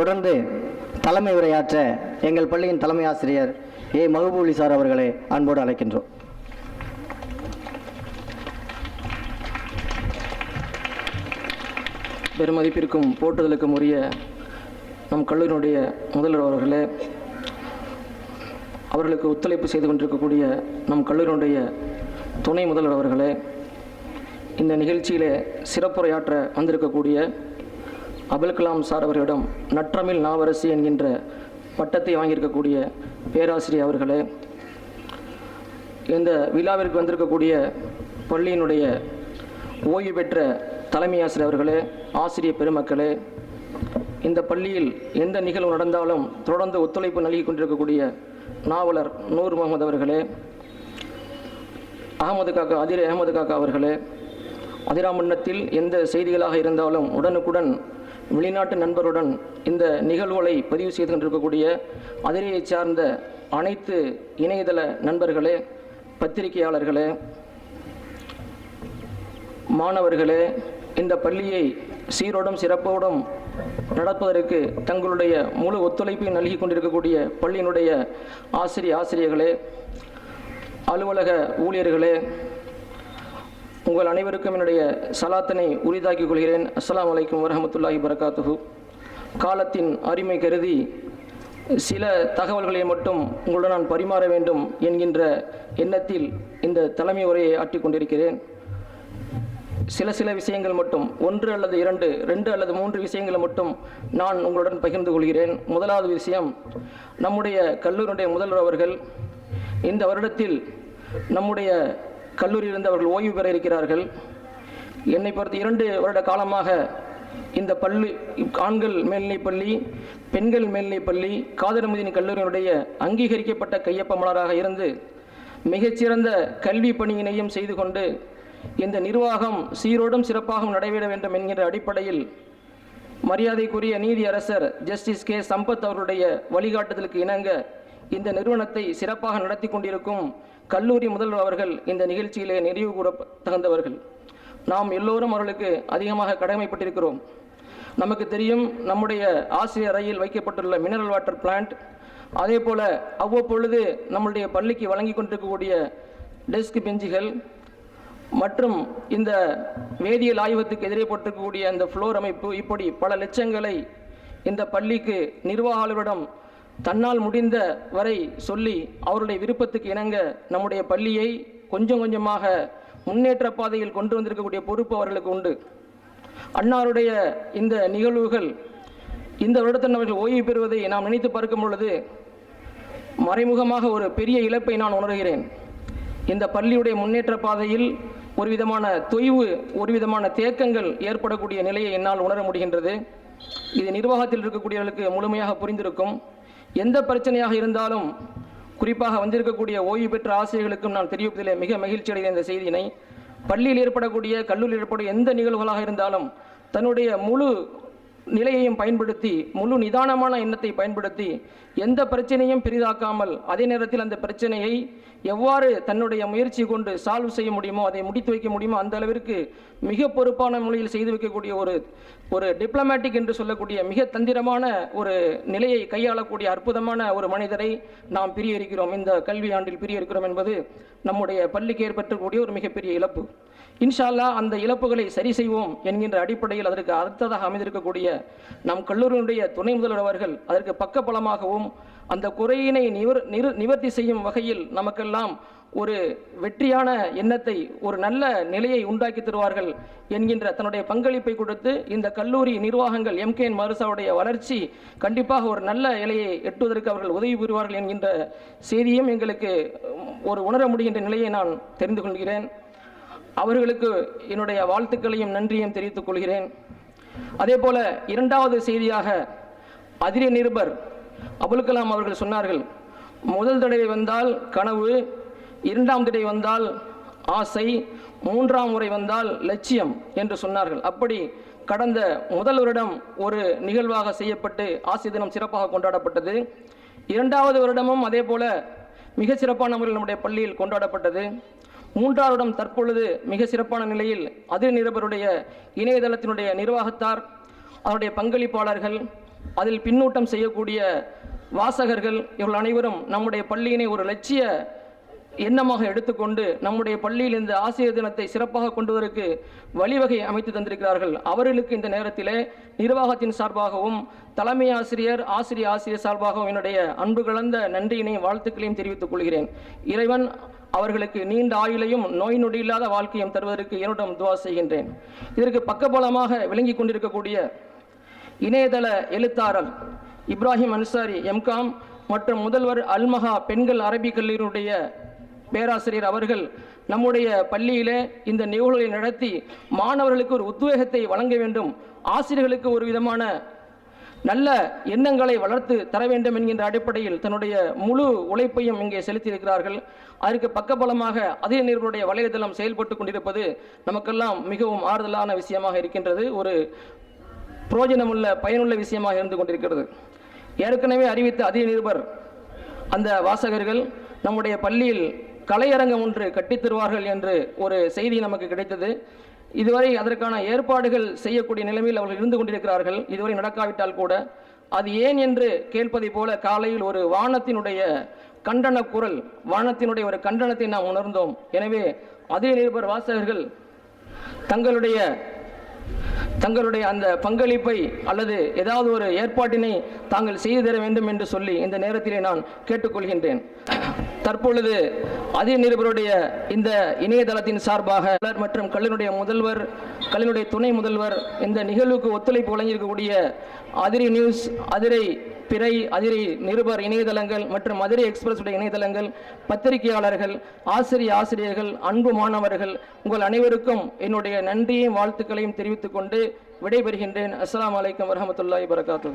தொடர்ந்து தலைமை உரையாற்ற எங்கள் பள்ளியின் தலைமை ஆசிரியர் ஏ. மகபூலி சார் அவர்களை அன்போடு அழைக்கின்றோம். பெருமதிப்பிற்கும் போற்றுதலுக்கும் உரிய நம் கல்லூரியினுடைய முதல்வர் அவர்களே அவர்களுக்கு ஒத்துழைப்பு செய்து கொண்டிருக்கக்கூடிய நம் கல்லூரியினுடைய துணை முதல்வர் அவர்களே இந்த நிகழ்ச்சியிலே சிறப்புரையாற்ற வந்திருக்கக்கூடிய அபுல் கலாம் சார் அவர்களிடம் நற்றமிழ் நாவரசி என்கின்ற பட்டத்தை வாங்கியிருக்கக்கூடிய பேராசிரியர் அவர்களே இந்த விழாவிற்கு வந்திருக்கக்கூடிய பள்ளியினுடைய ஓய்வு பெற்ற தலைமை ஆசிரியர் அவர்களே ஆசிரியர் பெருமக்களே இந்த பள்ளியில் எந்த நிகழ்வு நடந்தாலும் தொடர்ந்து ஒத்துழைப்பு நல்கி கொண்டிருக்கக்கூடிய நாவலர் நூர் முகமது அவர்களே அகமது காக்கா அதிர் அகமது காக்கா அவர்களே அதிராமண்ணத்தில் எந்த செய்திகளாக இருந்தாலும் உடனுக்குடன் வெளிநாட்டு நண்பருடன் இந்த நிகழ்வுகளை பதிவு செய்து கொண்டிருக்கக்கூடிய அதிரையை சார்ந்த அனைத்து இணையதள நண்பர்களே பத்திரிகையாளர்களே மாணவர்களே இந்த பள்ளியை சீரோடும் சிறப்போடும் நடப்பதற்கு தங்களுடைய முழு ஒத்துழைப்பை நல்கி கொண்டிருக்கக்கூடிய பள்ளியினுடைய ஆசிரிய ஆசிரியர்களே அலுவலக ஊழியர்களே உங்கள் அனைவருக்கும் என்னுடைய சலாத்தனை உரிதாக்கிக் கொள்கிறேன். அஸ்லாம் வலைக்கம் வரஹமத்துல்லாஹி வரகாத்துஹூ காலத்தின் அருமை கருதி சில தகவல்களை மட்டும் உங்களுடன் நான் பரிமாற வேண்டும் என்கின்ற எண்ணத்தில் இந்த தலைமை உரையை ஆட்டி கொண்டிருக்கிறேன். சில சில விஷயங்கள் மட்டும் ஒன்று அல்லது இரண்டு ரெண்டு அல்லது மூன்று விஷயங்களை மட்டும் நான் உங்களுடன் பகிர்ந்து கொள்கிறேன். முதலாவது விஷயம் நம்முடைய கல்லூரியுடைய முதல்வர் அவர்கள் இந்த வருடத்தில் நம்முடைய கல்லூரியிலிருந்து அவர்கள் ஓய்வு பெற இருக்கிறார்கள். என்னை பொறுத்த இரண்டு வருட காலமாக இந்த பள்ளி ஆண்கள் மேல்நிலைப் பள்ளி பெண்கள் மேல்நிலைப் பள்ளி காதரமுதின் கல்லூரியினுடைய அங்கீகரிக்கப்பட்ட கையொப்ப மலராக இருந்து மிகச்சிறந்த கல்வி பணியினையும் செய்து கொண்டு இந்த நிர்வாகம் சீரோடும் சிறப்பாகவும் நடைபெற வேண்டும் என்கிற அடிப்படையில் மரியாதைக்குரிய நீதி அரசர் ஜஸ்டிஸ் கே. சம்பத் அவருடைய வழிகாட்டுதலுக்கு இணங்க இந்த நிறுவனத்தை சிறப்பாக நடத்தி கொண்டிருக்கும் கல்லூரி முதல்வர் அவர்கள் இந்த நிகழ்ச்சியிலே நிறைவு கூற தகுந்தவர்கள். நாம் எல்லோரும் அவர்களுக்கு அதிகமாக கடமைப்பட்டிருக்கிறோம். நமக்கு தெரியும் நம்முடைய ஆசிரியர் அறையில் வைக்கப்பட்டுள்ள மினரல் வாட்டர் பிளான்ட் அதே போல அவ்வப்பொழுது நம்முடைய பள்ளிக்கு வழங்கி கொண்டிருக்கக்கூடிய டெஸ்க் பெஞ்சுகள் மற்றும் இந்த வேதியியல் ஆய்வத்துக்கு எதிரே போட்டிருக்கக்கூடிய அந்த ஃப்ளோர் அமைப்பு இப்படி பல லட்சங்களை இந்த பள்ளிக்கு நிர்வாகாளரிடம் தன்னால் முடிந்த வரை சொல்லி அவருடைய விருப்பத்துக்கு இணங்க நம்முடைய பள்ளியை கொஞ்சம் கொஞ்சமாக முன்னேற்ற பாதையில் கொண்டு வந்திருக்கக்கூடிய பொறுப்பு அவர்களுக்கு உண்டு. அன்னாருடைய இந்த நிகழ்வுகள் இந்த வருடத்தில் அவர்கள் ஓய்வு பெறுவதை நாம் நினைத்து பார்க்கும் பொழுது மறைமுகமாக ஒரு பெரிய இழப்பை நான் உணர்கிறேன். இந்த பள்ளியுடைய முன்னேற்ற பாதையில் ஒரு விதமான தொய்வு ஒரு விதமான தேக்கங்கள் ஏற்படக்கூடிய நிலையை என்னால் உணர முடிகின்றது. இது நிர்வாகத்தில் இருக்கக்கூடியவர்களுக்கு முழுமையாக புரிந்திருக்கும். எந்த பிரச்சனையாக இருந்தாலும் குறிப்பாக வந்திருக்கக்கூடிய ஓய்வு பெற்ற ஆசிரியர்களுக்கும் நான் தெரிவிப்பதிலே மிக மகிழ்ச்சி அடைந்த இந்த செய்தியினை. பள்ளியில் ஏற்படக்கூடிய கல்லூரியில் ஏற்படும் எந்த நிகழ்வுகளாக இருந்தாலும் தன்னுடைய முழு நிலையையும் பயன்படுத்தி முழு நிதானமான எண்ணத்தை பயன்படுத்தி எந்த பிரச்சனையும் பெரிதாக்காமல் அதே நேரத்தில் அந்த பிரச்சனையை எவ்வாறு தன்னுடைய முயற்சி கொண்டு சால்வ் செய்ய முடியுமோ அதை முடித்து வைக்க முடியுமோ அந்த அளவிற்கு மிக பொறுப்பான முறையில் செய்து வைக்கக்கூடிய ஒரு ஒரு டிப்ளமேட்டிக் என்று சொல்லக்கூடிய மிக தந்திரமான ஒரு நிலையை கையாளக்கூடிய அற்புதமான ஒரு மனிதரை நாம் பிரிய இருக்கிறோம் இந்த கல்வி ஆண்டில் பிரிய இருக்கிறோம் என்பது நம்முடைய பள்ளிக்கு ஏற்பட்டக்கூடிய ஒரு மிகப்பெரிய இழப்பு. இன்ஷால்லா அந்த இழப்புகளை சரி செய்வோம் என்கின்ற அடிப்படையில் அதற்கு அடுத்ததாக அமைந்திருக்கக்கூடிய நம் கல்லூரியினுடைய துணை முதல்வர் அவர்கள் அதற்கு பக்கபலமாகவும் அந்த குறையினை நிவர் நிரு நிவர்த்தி செய்யும் வகையில் நமக்கெல்லாம் ஒரு வெற்றியான எண்ணத்தை ஒரு நல்ல நிலையை உண்டாக்கி தருவார்கள் என்கின்ற தன்னுடைய பங்களிப்பை கொடுத்து இந்த கல்லூரி நிர்வாகங்கள் எம்கேஎன் மருசாவுடைய வளர்ச்சி கண்டிப்பாக ஒரு நல்ல நிலையை எட்டுவதற்கு அவர்கள் உதவி புரிவார்கள் என்கின்ற செய்தியும் எங்களுக்கு ஒரு உணர முடிகின்ற நிலையை நான் தெரிந்து கொள்கிறேன். அவர்களுக்கு என்னுடைய வாழ்த்துக்களையும் நன்றியும் தெரிவித்துக் கொள்கிறேன். அதே போல இரண்டாவது செய்தியாக அதிரிய நிருபர் அபுல் கலாம் அவர்கள் சொன்னார்கள் முதல் தடவை வந்தால் கனவு இரண்டாம் தடவை வந்தால் ஆசை மூன்றாம் முறை வந்தால் லட்சியம் என்று சொன்னார்கள். அப்படி கடந்த முதல் வருடம் ஒரு நிகழ்வாக செய்யப்பட்டு ஆசிய தினம் சிறப்பாக கொண்டாடப்பட்டது. இரண்டாவது வருடமும் அதே போல மிக சிறப்பான முறையில் நம்முடைய பள்ளியில் கொண்டாடப்பட்டது. மூன்றாவது வருடம் தற்பொழுது மிக சிறப்பான நிலையில் அதிர் நிருபருடைய இணையதளத்தினுடைய நிர்வாகத்தார் அவருடைய பங்களிப்பாளர்கள் அதில் பின்னூட்டம் செய்யக்கூடிய வாசகர்கள் இவர்கள் அனைவரும் நம்முடைய பள்ளியினை ஒரு லட்சிய எண்ணமாக எடுத்துக்கொண்டு நம்முடைய பள்ளியில் இந்த ஆசிரியர் தினத்தை சிறப்பாக கொண்டு வருவதற்கு வழிவகை அமைத்து தந்திருக்கிறார்கள். அவர்களுக்கு இந்த நேரத்திலே நிர்வாகத்தின் சார்பாகவும் தலைமை ஆசிரியர் ஆசிரியர் ஆசிரியர் சார்பாகவும் என்னுடைய அன்பு கலந்த நன்றியினையும் வாழ்த்துக்களையும் தெரிவித்துக் கொள்கிறேன். இறைவன் அவர்களுக்கு நீண்ட ஆயுளையும் நோய் நொடி இல்லாத வாழ்க்கையும் தருவதற்கு என்னுடன் துவா செய்கின்றேன். இதற்கு பக்கபலமாக விளங்கி கொண்டிருக்கக்கூடிய இணையதள எழுத்தாளர் இப்ராஹிம் அன்சாரி எம்காம் மற்றும் முதல்வர் அல்மஹா பெண்கள் அரபிக் கல்லூரியுடைய பேராசிரியர் அவர்கள் நம்முடைய பள்ளியிலே இந்த நிகழ்வுகளை நடத்தி மாணவர்களுக்கு ஒரு உத்வேகத்தை வழங்க வேண்டும். ஆசிரியர்களுக்கு ஒரு விதமான நல்ல எண்ணங்களை வளர்த்து தர வேண்டும் என்கின்ற அடிப்படையில் தன்னுடைய முழு உழைப்பையும் இங்கே செலுத்தியிருக்கிறார்கள். அதற்கு பக்கபலமாக அதே நிறுவனுடைய வலைதளம் செயல்பட்டு கொண்டிருப்பது நமக்கெல்லாம் மிகவும் ஆறுதலான விஷயமாக இருக்கின்றது. ஒரு பிரயோஜனமுள்ள பயனுள்ள விஷயமாக இருந்து கொண்டிருக்கிறது. ஏற்கனவே அறிவித்த அதே நிருபர் அந்த வாசகர்கள் நம்முடைய பள்ளியில் கலையரங்கம் ஒன்று கட்டித்தருவார்கள் என்று ஒரு செய்தி நமக்கு கிடைத்தது. இதுவரை அதற்கான ஏற்பாடுகள் செய்யக்கூடிய நிலைமையில் அவர்கள் இருந்து கொண்டிருக்கிறார்கள். இதுவரை நடக்காவிட்டால் கூட அது ஏன் என்று கேட்பதைப் போல காலையில் ஒரு வானத்தினுடைய கண்டன குரல் வானத்தினுடைய ஒரு கண்டனத்தை நாம் உணர்ந்தோம். எனவே அதே நிருபர் வாசகர்கள் தங்களுடைய தங்களுடைய அந்த பங்களிப்பை அல்லது ஏதாவது ஒரு ஏற்பாட்டினை தாங்கள் செய்து தர வேண்டும் என்று சொல்லி இந்த நேரத்திலே நான் கேட்டுக்கொள்கின்றேன். தற்பொழுது அதே நிருபருடைய இந்த இணையதளத்தின் சார்பாக மற்றும் கல்லினுடைய முதல்வர் கல்லினுடைய துணை முதல்வர் இந்த நிகழ்வுக்கு ஒத்துழைப்பு வழங்கியிருக்கக்கூடிய அதிரி நியூஸ் அதிரை பிறை அதிரை நிருபர் இணையதளங்கள் மற்றும் மதுரை எக்ஸ்பிரஸ் உடைய இணையதளங்கள் பத்திரிகையாளர்கள் ஆசிரிய ஆசிரியர்கள் அன்பு மாணவர்கள் உங்கள் அனைவருக்கும் என்னுடைய நன்றியையும் வாழ்த்துக்களையும் தெரிவித்துக் கொண்டு விடைபெறுகின்றேன். அஸ்லாம் வலைக்கம் வரமத்துல்லாய் வரகாத்து